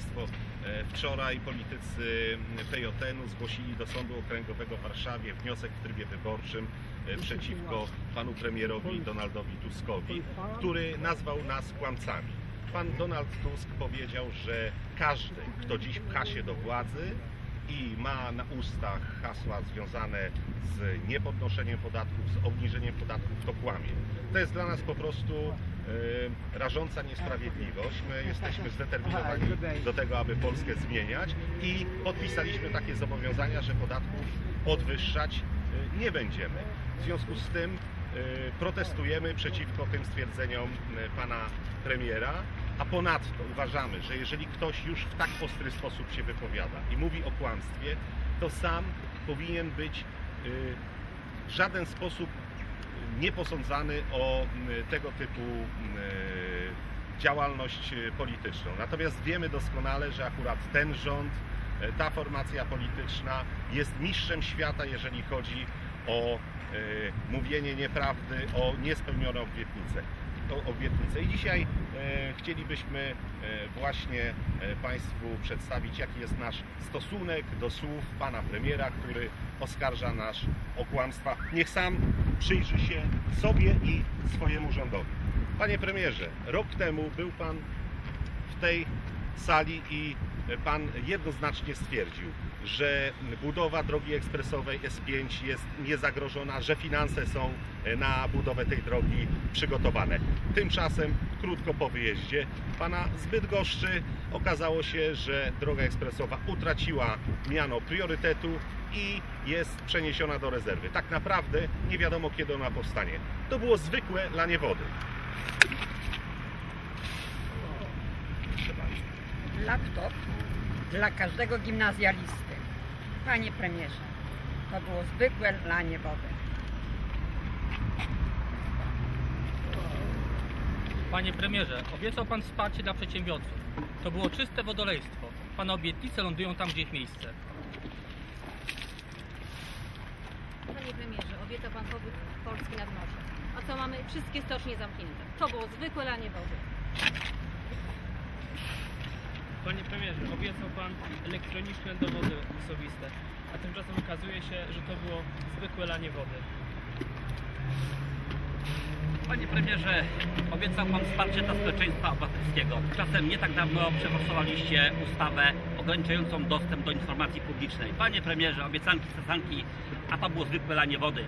Państwo, e, wczoraj politycy PJN-u zgłosili do Sądu Okręgowego w Warszawie wniosek w trybie wyborczym e, przeciwko panu premierowi Donaldowi Tuskowi, który nazwał nas kłamcami. Pan Donald Tusk powiedział, że każdy, kto dziś pcha się do władzy i ma na ustach hasła związane z niepodnoszeniem podatków, z obniżeniem podatków, to kłamie. To jest dla nas po prostu e, rażąca niesprawiedliwość. My jesteśmy zdeterminowani do tego, aby Polskę zmieniać i podpisaliśmy takie zobowiązania, że podatków podwyższać e, nie będziemy. W związku z tym protestujemy przeciwko tym stwierdzeniom e, pana premiera, a ponadto uważamy, że jeżeli ktoś już w tak ostry sposób się wypowiada i mówi o kłamstwie, to sam powinien być e, w żaden sposób nieposądzany o tego typu działalność polityczną. Natomiast wiemy doskonale, że akurat ten rząd, ta formacja polityczna jest mistrzem świata, jeżeli chodzi o mówienie nieprawdy, o niespełnione obietnice. O obietnice. I dzisiaj e, chcielibyśmy e, właśnie Państwu przedstawić, jaki jest nasz stosunek do słów pana premiera, który oskarża nas o kłamstwa. Niech sam przyjrzy się sobie i swojemu rządowi. Panie premierze, rok temu był pan w tej sali i pan jednoznacznie stwierdził, że budowa drogi ekspresowej S5 jest niezagrożona, że finanse są na budowę tej drogi przygotowane. Tymczasem, krótko po wyjeździe pana z Bydgoszczy okazało się, że droga ekspresowa utraciła miano priorytetu i jest przeniesiona do rezerwy. Tak naprawdę nie wiadomo kiedy ona powstanie. To było zwykłe lanie wody. Laptop dla każdego gimnazjalisty. Panie premierze, to było zwykłe lanie wody. Panie premierze, obiecał pan wsparcie dla przedsiębiorców. To było czyste wodolejstwo. Pana obietnice lądują tam, gdzie ich miejsce. Panie premierze, obiecał pan powrót Polski nad morze. A co mamy? Wszystkie stocznie zamknięte. To było zwykłe lanie wody. Panie premierze, obiecał pan elektroniczne dowody osobiste, a tymczasem okazuje się, że to było zwykłe lanie wody. Panie premierze, obiecał pan wsparcie dla społeczeństwa obywatelskiego. Tymczasem nie tak dawno przeforsowaliście ustawę ograniczającą dostęp do informacji publicznej. Panie premierze, obiecanki, cesanki, a to było zwykłe lanie wody.